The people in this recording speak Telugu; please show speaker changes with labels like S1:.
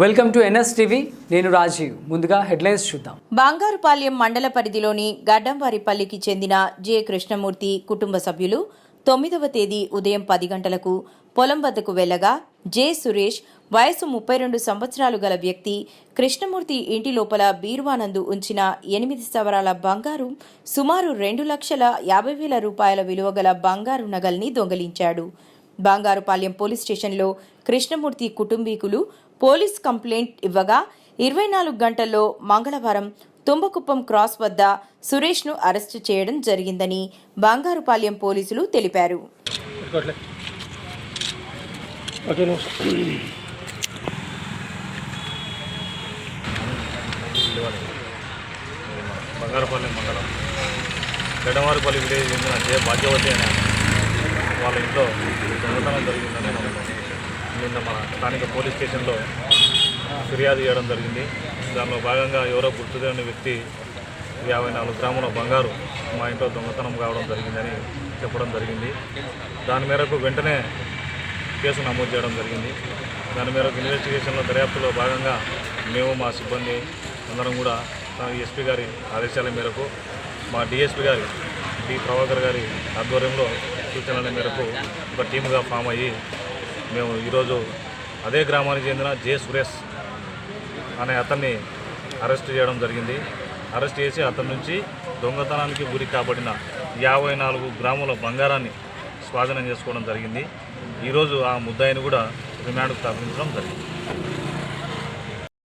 S1: Welcome to NS TV. నేను రాజీవ్. ముందుగా హెడ్లైన్స్ చూద్దాం.
S2: బంగారుపాలెం మండల పరిధిలోని గడ్డంవారిపల్లికి చెందిన జె. కృష్ణమూర్తి కుటుంబ సభ్యులు తొమ్మిదవ తేదీ ఉదయం పది గంటలకు పొలం వద్దకు వెళ్ళగా జె. సురేష్ వయసు ముప్పై రెండు సంవత్సరాలు గల వ్యక్తి కృష్ణమూర్తి ఇంటి లోపల బీరువానందు ఉంచిన ఎనిమిది సవరాల బంగారు సుమారు రెండు లక్షల యాభై వేల రూపాయల విలువ గల బంగారు నగల్ని దొంగలించాడు. బంగారుపాలెం పోలీస్ స్టేషన్లో కృష్ణమూర్తి కుటుంబీకులు పోలీస్ కంప్లైంట్ ఇవ్వగా ఇరవై నాలుగు గంటల్లో మంగళవారం తుంబకుప్పం క్రాస్ వద్ద సురేష్ను అరెస్టు చేయడం జరిగిందని బంగారుపాలెం పోలీసులు తెలిపారు.
S3: ఓకే
S4: బంగారపల్లి మండలం. గడ్డవారిపల్లి విలేజ్ చెందిన జే భాగ్యవతి అనే వాళ్ళ ఇంట్లో దొంగతనం జరిగిందని మనం నిన్న మన స్థానిక పోలీస్ స్టేషన్లో ఫిర్యాదు చేయడం జరిగింది. దానిలో భాగంగా ఎవరో గుర్తులేని వ్యక్తి యాభై నాలుగు గ్రాముల బంగారు మా ఇంట్లో దొంగతనం కావడం జరిగిందని చెప్పడం జరిగింది. దాని మేరకు వెంటనే కేసు నమోదు చేయడం జరిగింది. దాని మేరకు ఇన్వెస్టిగేషన్లో దర్యాప్తులో భాగంగా మేము మా సిబ్బంది అందరం కూడా ఎస్పీ గారి ఆదేశాల మేరకు మా డిఎస్పీ గారి డి ప్రభాకర్ గారి ఆధ్వర్యంలో సూచనల మేరకు ఒక టీముగా ఫామ్ అయ్యి మేము ఈరోజు అదే గ్రామానికి చెందిన జే సురేష్ అనే అతన్ని అరెస్ట్ చేయడం జరిగింది. అరెస్ట్ చేసి అతని నుంచి దొంగతనానికి గురి కాబడిన యాభై నాలుగు గ్రాముల బంగారాన్ని స్వాధీనం చేసుకోవడం జరిగింది. ఈరోజు ఆ ముద్దాయిని కూడా రిమాండ్కు తరలించడం జరిగింది.